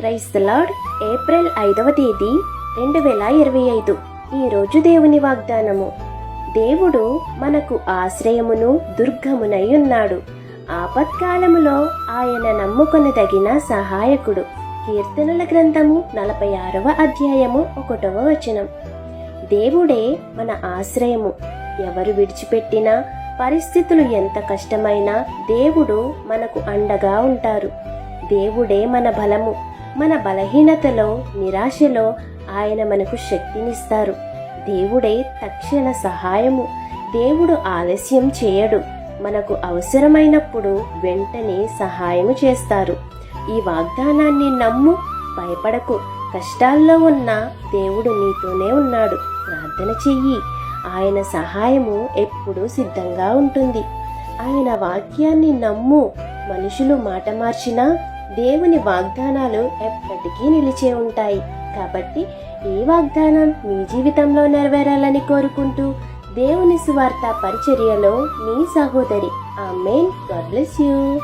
Price lord. April ఐదవ తేదీ రెండు వేల ఇరవై ఐదు. ఈరోజు దేవుని వాగ్దానము. దేవుడు మనకు ఆశ్రయమును దుర్గమునై ఉన్నాడు. ఆపత్కాలములో ఆయన నమ్ముకొనదగిన సహాయకుడు. కీర్తనల గ్రంథము నలభై ఆరవ అధ్యాయము ఒకటవ వచనం. దేవుడే మన ఆశ్రయము. ఎవరు విడిచిపెట్టినా పరిస్థితులు ఎంత కష్టమైనా దేవుడు మనకు అండగా ఉంటారు. దేవుడే మన బలము. మన బలహీనతలో నిరాశలో ఆయన మనకు శక్తినిస్తారు. దేవుడే తక్షణ సహాయము. దేవుడు ఆలస్యం చేయడు. మనకు అవసరమైనప్పుడు వెంటనే సహాయము చేస్తారు. ఈ వాగ్దానాన్ని నమ్ము భయపడకు. కష్టాల్లో ఉన్న దేవుడు నీతోనే ఉన్నాడు. ప్రార్థన చెయ్యి. ఆయన సహాయము ఎప్పుడూ సిద్ధంగా ఉంటుంది. ఆయన వాక్యాన్ని నమ్ము. మనుషులు మాట మార్చినా దేవుని వాగ్దానాలు ఎప్పటికీ నిలిచే ఉంటాయి. కాబట్టి ఈ వాగ్దానం మీ జీవితంలో నెరవేరాలని కోరుకుంటూ దేవుని సువార్త పరిచర్యలో మీ సహోదరి. ఆ గాడ్ బ్లెస్ యూ.